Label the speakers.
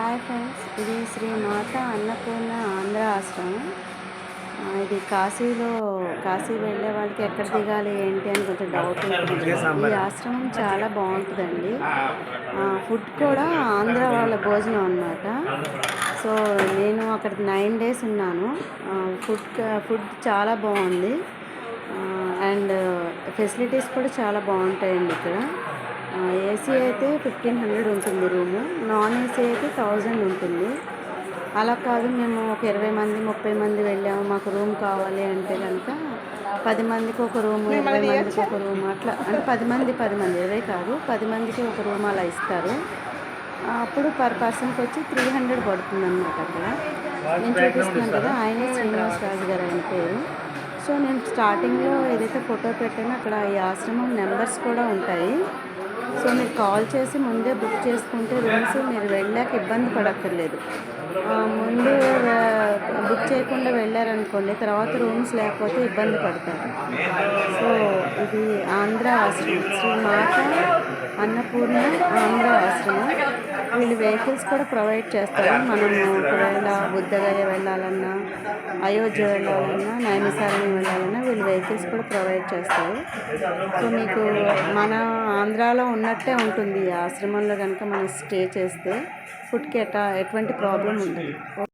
Speaker 1: Hi friends ఇది శ్రీ మాత అన్నపూర్ణ ఆంధ్ర ఆశ్రమం. ఇది కాశీలో కాశీ వెళ్ళే వాళ్ళకి ఎక్కడ దిగాలి ఏంటి అని కొంచెం డౌట్ ఉంటుంది. ఈ ఆశ్రమం చాలా బాగుంటుందండి. ఫుడ్ కూడా ఆంధ్ర వాళ్ళ భోజనం అన్నమాట. సో నేను అక్కడ నైన్ డేస్ ఉన్నాను. ఫుడ్ ఫుడ్ చాలా బాగుంది. అండ్ ఫెసిలిటీస్ కూడా చాలా బాగుంటాయండి ఇక్కడ. ఏసీ అయితే ఫిఫ్టీన్ హండ్రెడ్ ఉంటుంది రూము నాన్ ఏసీ అయితే థౌజండ్ ఉంటుంది. అలా కాదు మేము ఒక ఇరవై మంది ముప్పై మంది వెళ్ళాము. మాకు రూమ్ కావాలి అంటే కనుక పది మందికి ఒక రూము ఇరవై మందికి ఒక రూమ్ అట్లా. అంటే పది మంది పది మంది ఇరవై కాదు పది మందికి ఒక రూమ్ అలా ఇస్తారు. అప్పుడు పర్ పర్సన్కి వచ్చి త్రీ హండ్రెడ్ పడుతుంది అనమాట అక్కడ. నేను చూపిస్తున్నాను కదా ఆయనే శ్రీనివాస్ రాజు గారు ఆయన పేరు. సో నేను స్టార్టింగ్లో ఏదైతే ఫోటో పెట్టానో అక్కడ ఈ ఆశ్రమం నెంబర్స్ కూడా ఉంటాయి. సో మీరు కాల్ చేసి ముందే బుక్ చేసుకుంటే రూమ్స్ మీరు వెళ్ళాక ఇబ్బంది పడక్కర్లేదు. ముందు బుక్ చేయకుండా వెళ్ళారనుకోండి తర్వాత రూమ్స్ లేకపోతే ఇబ్బంది పడతారు. సో ఇది ఆంధ్ర శ్రీ శ్రీ మాత అన్నపూర్ణ ఆంధ్ర ఆశ్రమం. వీళ్ళు వెహికల్స్ కూడా ప్రొవైడ్ చేస్తారు. మనము ఒకవేళ బుద్ధగయ వెళ్ళాలన్నా అయోధ్య వెళ్ళాలన్నా నైమిసారణ్యం వెళ్ళాలన్నా వీళ్ళు వెహికల్స్ కూడా ప్రొవైడ్ చేస్తారు. సో మీకు మన ఆంధ్రాలో ఉన్నట్టే ఉంటుంది ఈ ఆశ్రమంలో కనుక మనం స్టే చేస్తే. ఫుడ్కి ఎట ఎటువంటి ప్రాబ్లం ఉండదు.